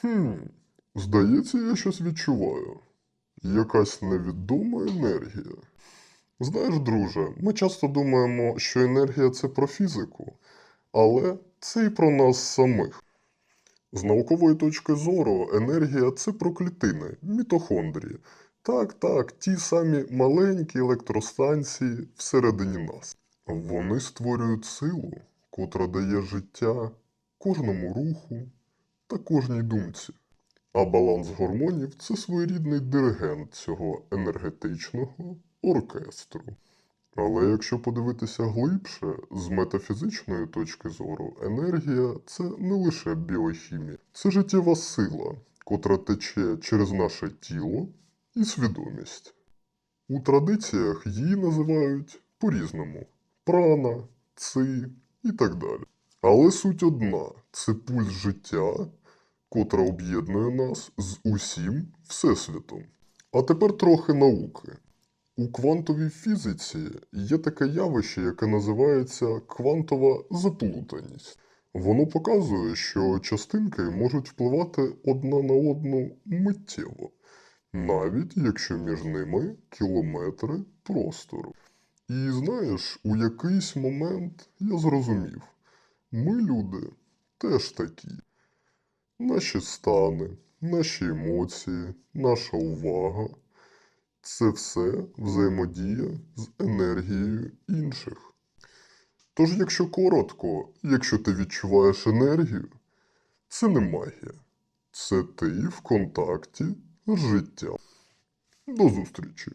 Хм, здається, я щось відчуваю. Якась невідома енергія. Знаєш, друже, ми часто думаємо, що енергія це про фізику, але це і про нас самих. З наукової точки зору, енергія це про клітини, мітохондрії. Так, так, ті самі маленькі електростанції всередині нас. Вони створюють силу, котра дає життя кожному руху та кожній думці. А баланс гормонів це своєрідний диригент цього енергетичного оркестру. Але якщо подивитися глибше, з метафізичної точки зору, енергія це не лише біохімія, це життєва сила, котра тече через наше тіло і свідомість. У традиціях її називають по-різному прана, ци і так далі. Але суть одна це пульс життя, котра об'єднує нас з усім Всесвітом. А тепер трохи науки. У квантовій фізиці є таке явище, яке називається квантова заплутаність. Воно показує, що частинки можуть впливати одна на одну миттєво, навіть якщо між ними кілометри простору. І знаєш, у якийсь момент я зрозумів, ми, люди, теж такі. Наші стани, наші емоції, наша увага це все взаємодія з енергією інших. Тож, якщо коротко, якщо ти відчуваєш енергію, це не магія, це ти в контакті з життям. До зустрічі!